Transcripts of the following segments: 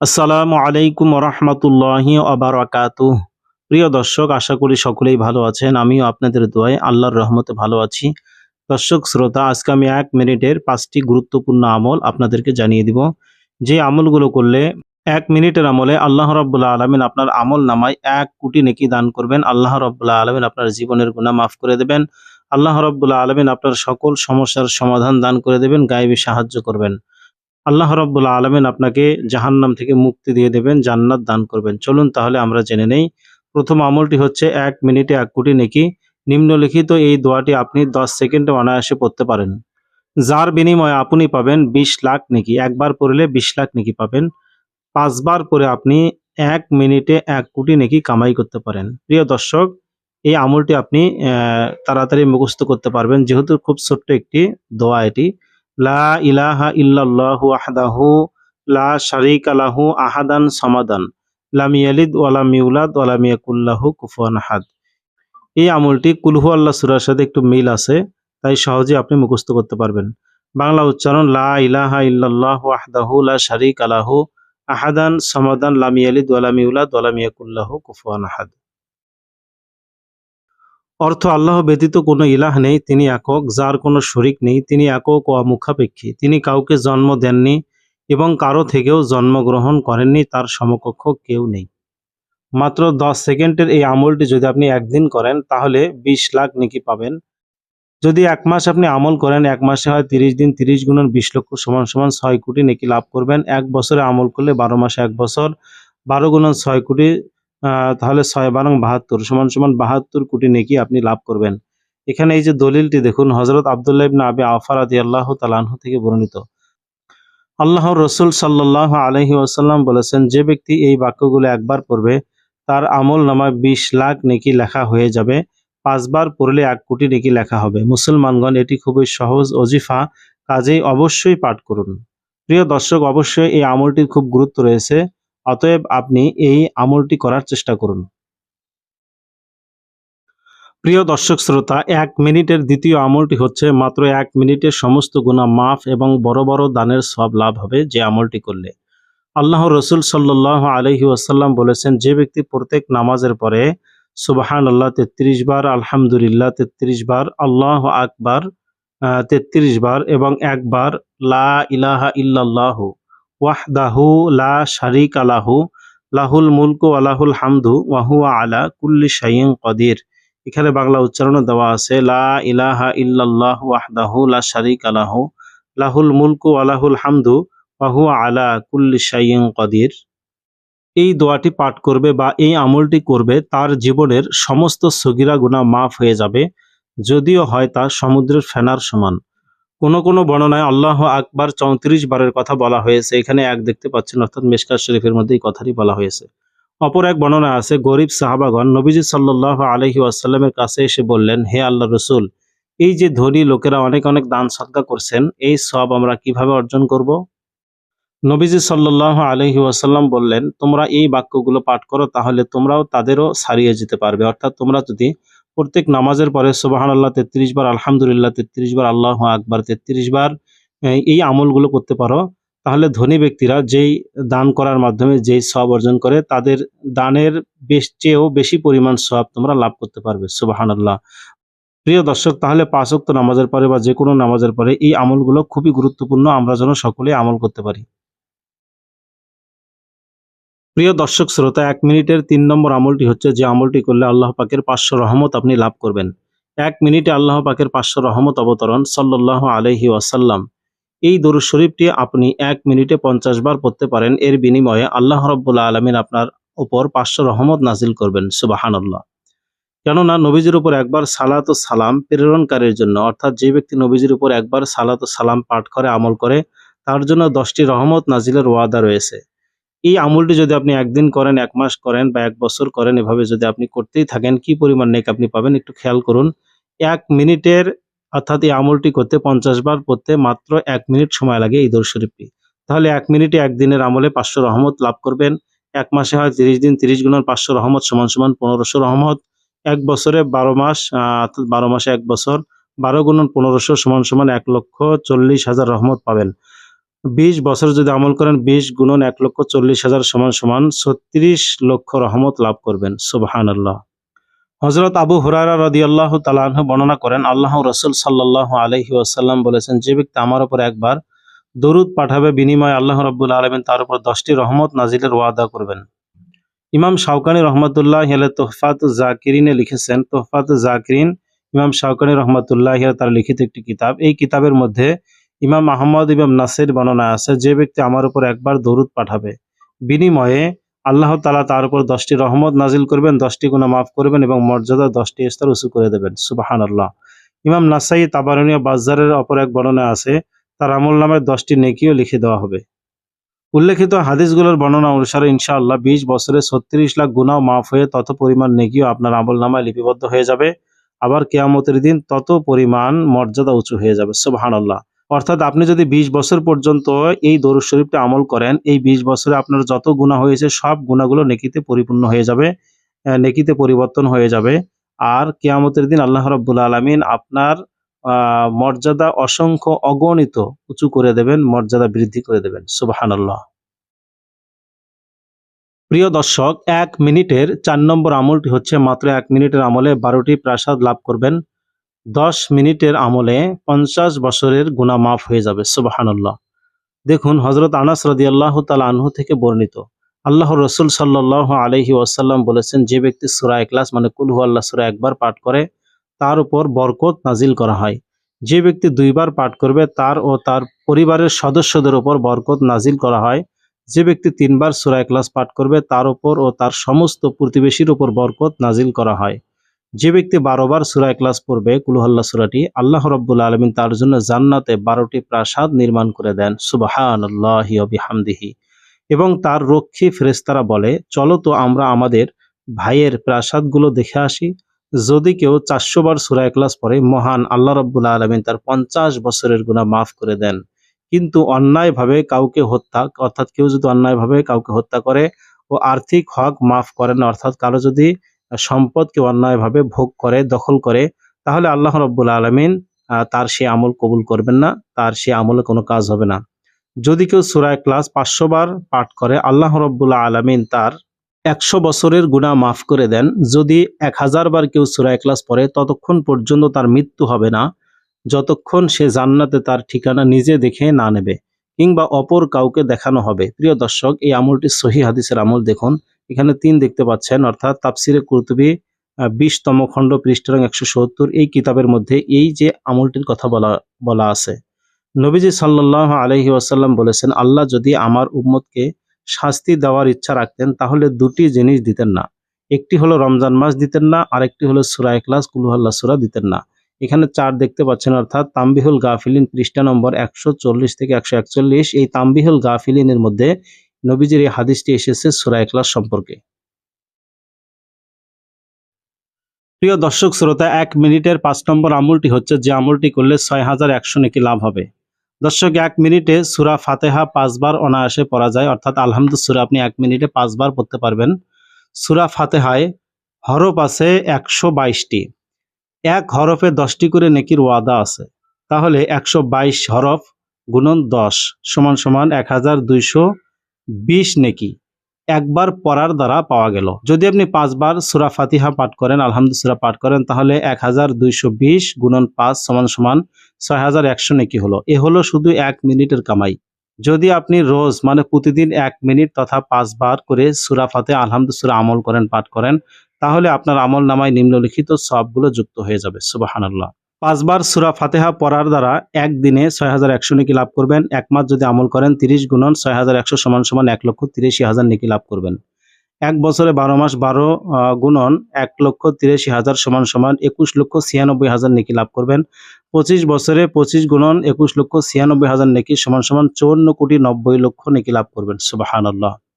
আসসালামু আলাইকুম রহমতুল্লাহি আবারাকাতু প্রিয় দর্শক, আশা করি সকলেই ভালো আছেন। আমিও আপনাদের দোয়ায় আল্লাহর রহমতে ভালো আছি। দর্শক, শ্রোতা, আজকে আমি এক মিনিটের পাঁচটি গুরুত্বপূর্ণ আমল আপনাদেরকে জানিয়ে দিব। যে আমলগুলো করলে এক মিনিটের আমলে আল্লাহ রব্বুল্লাহ আলমিন আপনার আমল নামায় এক কোটি নেকি দান করবেন। আল্লাহ রব্বুল্লাহ আলমিন আপনার জীবনের গুণা মাফ করে দেবেন। আল্লাহ রব্বুল্লাহ আলমিন আপনার সকল সমস্যার সমাধান দান করে দেবেন গায়েবী সাহায্য করবেন। আল্লাহ রব্বুল আলমেন আপনাকে জাহান্নাম থেকে মুক্তি দিয়ে দেবেন, জান্নাত দান করবেন। চলুন তাহলে আমরা জেনে নেই। প্রথম আমলটি হচ্ছে এক মিনিটে এক কোটি নেকি। নিম্নলিখিত এই দোয়াটি আপনি দশ সেকেন্ডে অনায়াসে পড়তে পারেন। যার বিনিময়ে আপনি পাবেন বিশ লাখ নেকি। একবার পড়লে বিশ লাখ নেকি পাবেন। পাঁচবার পরে আপনি এক মিনিটে এক কোটি নেকি কামাই করতে পারেন। প্রিয় দর্শক, এই আমলটি আপনি তাড়াতাড়ি মুখস্থ করতে পারবেন। যেহেতু খুব ছোট্ট একটি দোয়া এটি লা ইলাহা ইল্লাল্লাহু আহদাহু লা শারিকা আহাদান এই আমলটি কুলহু আল্লাহ সূরার সাথে একটু মিল আছে, তাই সহজে আপনি মুখস্থ করতে পারবেন। বাংলা উচ্চারণ লা ইলাহা ইল্লাল্লাহু লা শারিকা লাহু আহাদান সামাদান, লাম ইয়ালিদ ওয়ালাম ইউলাদ ওয়ালাম ইয়াকুল্লাহু কুফুয়ান আহাদ। অর্থ আল্লাহ ব্যতীত কোনো ইলাহ নেই, তিনি একক, যার কোনো শরিক নেই, তিনি একক ও মুখাপেক্ষী, তিনি কাউকে জন্ম দেননি এবং কারও থেকেও জন্মগ্রহণ করেননি, তার সমকক্ষ কেউ নেই। মাত্র দশ সেকেন্ডের এই আমলটি যদি আপনি একদিন করেন, তাহলে বিশ লাখ নেকি পাবেন। যদি এক মাস আপনি আমল করেন, এক মাসে হয় তিরিশ দিন, তিরিশ গুণন বিশ লক্ষ সমান সমান ছয় কোটি নেকি লাভ করবেন। এক বছরে আমল করলে বারো মাসে এক বছর, বারো গুণন ছয় কোটি তাহলে ছয় বারং বাহাত্তর সমান সমান বাহাত্তর কোটি নেকি আপনি লাভ করবেন। এখানে এই যে দলিলটি দেখুন হজরত আবদুল্লাহ ইবনে আবি আফার আদি আল্লাহ তালাহ থেকে বর্ণিত। আল্লাহ রসুল সাল্লাহ আলহি ওয়াসাল্লাম বলেছেন, যে ব্যক্তি এই বাক্যগুলো একবার পড়বে, তার আমল নামায় বিশ লাখ নেকি লেখা হয়ে যাবে, পাঁচবার পড়লে এক কোটি নেকি লেখা হবে। মুসলমানগণ, এটি খুবই সহজ, অজিফা, কাজেই অবশ্যই পাঠ করুন। প্রিয় দর্শক, অবশ্যই এই আমলটির খুব গুরুত্ব রয়েছে। অতএব আপনি এই আমলটি করার চেষ্টা করুন। প্রিয় দর্শক শ্রোতা, এক মিনিটের দ্বিতীয় আমলটি হচ্ছে মাত্র এক মিনিটের সমস্ত গুণা মাফ এবং বড় বড় দানের সব লাভ হবে যে আমলটি করলে। আল্লাহ রসুল সাল্লাহ আলহি ওয়াসাল্লাম বলেছেন, যে ব্যক্তি প্রত্যেক নামাজের পরে সুবাহান আল্লাহ তেত্রিশ বার, আলহামদুলিল্লাহ তেত্রিশ বার, আল্লাহ আকবার তেত্রিশ বার এবং একবার লা ইলাহা ইল্লাল্লাহু ওয়াহদাহু লা শারিক আলাহু লাহুল মুলকু আলাহুল হামদু ওয়াহুয়া আলা কুল্লি শাইন কদির। এখানে বাংলা উচ্চারণও দেওয়া আছে, লা ইলাহা ইল্লাল্লাহু ওয়াহদাহু লা শারিক আলাহু লাহুল মুলকু আলাহুল হামদু ওয়াহুয়া আলা কুল্লি শাইন কদির। এই দোয়াটি পাঠ করবে বা এই আমলটি করবে তার জীবনের সমস্ত সগিরা গুণা মাফ হয়ে যাবে, যদিও হয় তা সমুদ্রের ফেনার সমান। কোন কোন বর্ণনায় আল্লাহ আকবার চৌত্রিশ বারের কথা বলা হয়েছে। এখানে এক দেখতে পাচ্ছেন, অর্থাৎ মেশকার শরীফের মধ্যে এই কথাটি বলা হয়েছে। অপর এক বর্ণনা আছে, গরিব সাহাবাগণ নবীজি সাল্লাহ আলহি আসাল্লামের কাছে এসে বললেন, হে আল্লাহ রসুল, এই যে ধনী লোকেরা অনেক অনেক দান সৎকা করছেন, এই সব আমরা কীভাবে অর্জন করব? নবীজি সাল্লাহ আলহি ওয়াসাল্লাম বললেন, তোমরা এই বাক্যগুলো পাঠ করো, তাহলে তোমরাও তাদেরও ছাড়িয়ে যেতে পারবে। অর্থাৎ তোমরা যদি প্রত্যেক নামাজের পরে সুবাহান আল্লাহ তেত্রিশ বার, আলহামদুলিল্লাহ তেত্রিশ বার, আল্লাহ আকবার তেত্রিশ বার এই- আমলগুলো করতে পারো। তাহলে ধনী ব্যক্তিরা যেই দান করার মাধ্যমে যেই সব অর্জন করে, তাদের দানের বেশ চেয়েও বেশি পরিমাণ সব তোমরা লাভ করতে পারবে সুবাহান আল্লাহ প্রিয় দর্শক, তাহলে পাঁচ ওয়াক্ত নামাজের পরে বা যে কোনো নামাজের পরে এই আমলগুলো খুবই গুরুত্বপূর্ণ, আমরা যেন সকলে আমল করতে পারি। প্রিয় দর্শক শ্রোতা, এক মিনিটের তিন নম্বর আমলটি হচ্ছে যে আমলটি করলে আল্লাহ পাকের পাঁচশো রহমত আপনি লাভ করবেন। এক মিনিটে আল্লাহ পাকের পাঁচশো রহমত অবতরণ সাল্লাহ আলহি ওয়াসাল্লাম। এই দরুদ শরীফটি আপনি এক মিনিটে পঞ্চাশ বার পড়তে পারেন, এর বিনিময়ে আল্লাহ রব্বুল্লা আলমিন আপনার উপর পাঁচশো রহমত নাজিল করবেন সুবাহান্লাহ কেননা নবীজির উপর একবার সালাত ও সালাম প্রেরণকারীর জন্য, অর্থাৎ যে ব্যক্তি নবীজির উপর একবার সালাত ও সালাম পাঠ করে, আমল করে, তার জন্য দশটি রহমত নাজিলের ওয়াদা রয়েছে। এই আমলটি যদি আপনি একদিন করেন, এক মাস করেন বা এক বছর করেন, এভাবে যদি আপনি করতেই থাকেন, কি পরিমাণ নেক আপনি পাবেন একটু খেয়াল করুন। এক মিনিটের অর্থাৎ এই আমলটি করতে পঞ্চাশ বার পড়তে মাত্র এক মিনিট সময় লাগে দরুদ শরীফটি। তাহলে এক মিনিটে একদিনের আমলে পাঁচশো রহমত লাভ করবেন। এক মাসে হয় তিরিশ দিন, তিরিশ গুণের পাঁচশো রহমত সমান সমান পনেরোশো রহমত। এক বছরে বারো মাস অর্থাৎ বারো মাসে এক বছর, বারো গুণন পনেরোশো সমান সমান এক লক্ষ চল্লিশ হাজার রহমত পাবেন। বিশ বছর যদি আমল করেন, বিশ গুণন এক লক্ষ চল্লিশ হাজার সমান সমান ছত্রিশ লক্ষ রহমত লাভ করবেন। সুবাহান আল্লাহ হজরত আবু হুরারা রদি আল্লাহ তালাহ বর্ণনা করেন আল্লাহ রসুল সাল্লাহ আলহি আসাল্লাম বলেছেন, যে ব্যক্তি আমার উপর একবার দরুদ পাঠাবে বিনিময়ে আল্লাহ রব্বুল আলমিন তার উপর দশটি রহমত নাজিলের ওয়াদা করবেন। ইমাম শাওকানি রহমতুল্লাহ হেলে তোহফাত জাকিরিনে লিখেছেন, তোহফাত জাকিরিন ইমাম শাওকানি রহমতুল্লাহ তার লিখিত একটি কিতাব। এই কিতাবের মধ্যে ইমাম আহমদ ইমাম নাসির বর্ণনা আছে, যে ব্যক্তি আমার উপর একবার দরুদ পাঠাবে, বিনিময়ে আল্লাহ তালা তার উপর দশটি রহমত নাজিল করবেন, দশটি গুণা মাফ করবেন এবং মর্যাদা দশটি স্তর উঁচু করে দেবেন। সুবাহান আল্লাহ ইমাম নাসাই তাবারনীয় বাজারের অপর এক বর্ণনা আছে, তার আমল নামের দশটি নেকিও লিখে দেওয়া হবে। উল্লেখিত হাদিসগুলোর বর্ণনা অনুসারে ইনশাআল্লাহ বিশ বছরে ছত্রিশ লাখ গুণাও মাফ হয়ে তত পরিমাণ নেকিও আপনার আমল নামায় লিপিবদ্ধ হয়ে যাবে। আবার কেয়ামতের দিন তত পরিমাণ মর্যাদা উঁচু হয়ে যাবে। সুবাহান আল্লাহ অর্থাৎ আপনি যদি ২০ বছর পর্যন্ত এই দরুদ শরীফটা আমল করেন, এই ২০ বছরে আপনার যত গুণা হয়েছে, সব গুণাগুলো নেকিতে পরিপূর্ণ হয়ে যাবে নেকিতে পরিবর্তন হয়ে যাবে। আর কেয়ামতের দিন আল্লাহ রব্বুল আলমিন আপনার মর্যাদা অসংখ্য অগণিত উঁচু করে দেবেন, মর্যাদা বৃদ্ধি করে দেবেন। সুবাহান আল্লাহ প্রিয় দর্শক, এক মিনিটের চার নম্বর আমলটি হচ্ছে মাত্র এক মিনিটের আমলে বারোটি প্রাসাদ লাভ করবেন। দশ মিনিটের আমলে পঞ্চাশ বছরের গুণা মাফ হয়ে যাবে সুবাহান্লাহ দেখুন হজরত আনাস রদি আল্লাহ আনহু থেকে বর্ণিত। আল্লাহ রসুল সাল্লাহ আলহি ওয়াসাল্লাম বলেছেন, যে ব্যক্তি সুরা একলাস মানে কুলহু আল্লাহ সুরা একবার পাঠ করে, তার উপর বরকত নাজিল করা হয়। যে ব্যক্তি দুইবার পাঠ করবে, তার ও তার পরিবারের সদস্যদের উপর বরকত নাজিল করা হয়। যে ব্যক্তি তিনবার সুরা একলাস পাঠ করবে, তার উপর ও তার সমস্ত প্রতিবেশীর উপর বরকত নাজিল করা হয়। যে ব্যক্তি বারোবার সুরা ক্লাস পড়বে কুলুহাল্লা সুরাটি, আল্লাহ রব্বুল আলমিন তার জন্য জান্নাতে বারোটি প্রাসাদ নির্মাণ করে দেন। সুবাহান এবং তার রক্ষী ফেরেস্তারা বলে, চলো তো আমরা আমাদের ভাইয়ের প্রাসাদগুলো দেখে আসি। যদি কেউ চারশো বার সুরা ক্লাস পড়ে, মহান আল্লাহ রব্বুল আলমিন তার পঞ্চাশ বছরের গুণা মাফ করে দেন। কিন্তু অন্যায়ভাবে কাউকে হত্যা, অর্থাৎ কেউ যদি অন্যায়ভাবে কাউকে হত্যা করে ও আর্থিক হক মাফ করেন, অর্থাৎ কারও যদি সম্পদকে অন্যায়ভাবে ভোগ করে, দখল করে, তাহলে আল্লাহ রব্বুল আলমিন তার সে আমল কবুল করবেন না, তার সে আমলে কোনো কাজ হবে না। যদি কেউ সুরায় ক্লাস পাঁচশো বার পাঠ করে, আল্লাহ রব্বুল্লাহ আলমিন তার একশো বছরের গুণা মাফ করে দেন। যদি এক হাজার বার কেউ সুরায় ক্লাস পড়ে, ততক্ষণ পর্যন্ত তার মৃত্যু হবে না, যতক্ষণ সে জান্নাতে তার ঠিকানা নিজে দেখে না নেবে, কিংবা অপর কাউকে দেখানো হবে। প্রিয় দর্শক, এই আমলটি সহি হাদিসের আমল দেখুন। এখানে তিন দেখতে পাচ্ছেন, অর্থাৎ তাপসিরে কুরতুবি বিশতম খণ্ড পৃষ্ঠাং একশো সত্তর। এই কিতাবের মধ্যে এই যে আমলটির কথা বলা বলা আছে। নবীজি সাল্লাহ আলহি আসাল্লাম বলেছেন, আল্লাহ যদি আমার উম্মতকে শাস্তি দেওয়ার ইচ্ছা রাখতেন, তাহলে দুটি জিনিস দিতেন না। একটি হলো রমজান মাস দিতেন না, আরেকটি হলো সুরা এখলাস কুলুহাল্লা সুরা দিতেন না। এখানে চার দেখতে পাচ্ছেন, অর্থাৎ তাম্বিহুল গাফিলিন পৃষ্ঠা নম্বর একশো চল্লিশ থেকে একশো একচল্লিশ। এই তাম্বিহুল গাফিলিনের মধ্যে নবীজির এই হাদিসটি এসেছে সুরা এখলাস সম্পর্কে। প্রিয় দর্শক, শ্রোতা, এক মিনিটের পাঁচ নম্বর আমলটি হচ্ছে যে আমলটি করলে ছয় হাজার একশো নাকি লাভ হবে। দর্শক, এক মিনিটে সুরা ফাতেহা পাঁচবার অনায়াসে পড়া যায়, অর্থাৎ আলহামদুল সুরা আপনি এক মিনিটে পাঁচবার পড়তে পারবেন। সুরা ফাতেহায় হরফ আছে একশো বাইশটি। এক হরফে দশটি করে নেকির ওয়াদা আছে। তাহলে একশো বাইশ হরফ গুণন দশ সমান সমান এক হাজার দুইশো বিশ নেকি একবার পড়ার দ্বারা পাওয়া গেল। যদি আপনি পাঁচবার সুরা ফাতিহা পাঠ করেন, আলহামদুলিল্লাহ পাঠ করেন, তাহলে এক হাজার দুইশো বিশ গুণন পাঁচ সমান সমান ছয় হাজার একশো নেকি হলো। এ হলো শুধু এক মিনিটের কামাই। যদি আপনি রোজ মানে প্রতিদিন এক মিনিট তথা পাঁচবার করে সুরা ফাতে আলহামদুলিল্লাহ আমল করেন, পাঠ করেন, তাহলে আপনার আমল নামায় নিম্নলিখিত সবগুলো যুক্ত হয়ে যাবে। সুবাহানাল্লাহ। পাঁচবার সুরা ফাতেহা পড়ার দ্বারা একদিনে ছয় হাজার একশো নেকি লাভ করবেন। এক মাস যদি আমল করেন তিরিশ গুণন ছয় হাজার একশো সমান সমান এক লক্ষ তিরিশি হাজার নেকি লাভ করবেন। এক বছরে বারো মাস বারো গুণন এক লক্ষ তিরাশি হাজার সমান সমান একুশ লক্ষ ছিয়ানব্বই হাজার নেকি লাভ করবেন। পঁচিশ বছরে পঁচিশ গুণন একুশ লক্ষ ছিয়ানব্বই হাজার নেকি সমান সমান চৌন্ন কোটি নব্বই লক্ষ নেকি লাভ করবেন। সুবাহান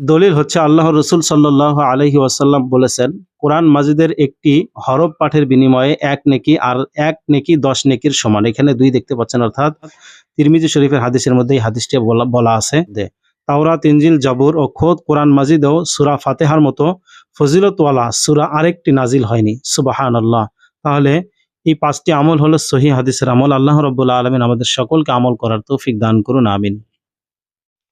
দলিল হচ্ছে আল্লাহ রসুল সাল্লাহ আলহি ওয়াসাল্লাম বলেছেন, কোরআন মাজিদের একটি হরফ পাঠের বিনিময়ে এক নেকি আর এক নেকি দশ নেকির সমান। এখানে দুই দেখতে পাচ্ছেন, অর্থাৎ তিরমিজি শরীফের হাদিসের মধ্যে এই হাদিসটি বলা আছে তাওরা তিনজিল জাবুর ও খোদ কোরআন মাজিদেও সুরা ফাতেহার মতো ফজিলতওয়ালা সুরা আরেকটি নাজিল হয়নি। সুবাহান আল্লাহ তাহলে এই পাঁচটি আমল হলো সহি হাদিসের আমল। আল্লাহ রব্বুল্লা আলমিন আমাদের সকলকে আমল করার তৌফিক দান করুন, আমিন।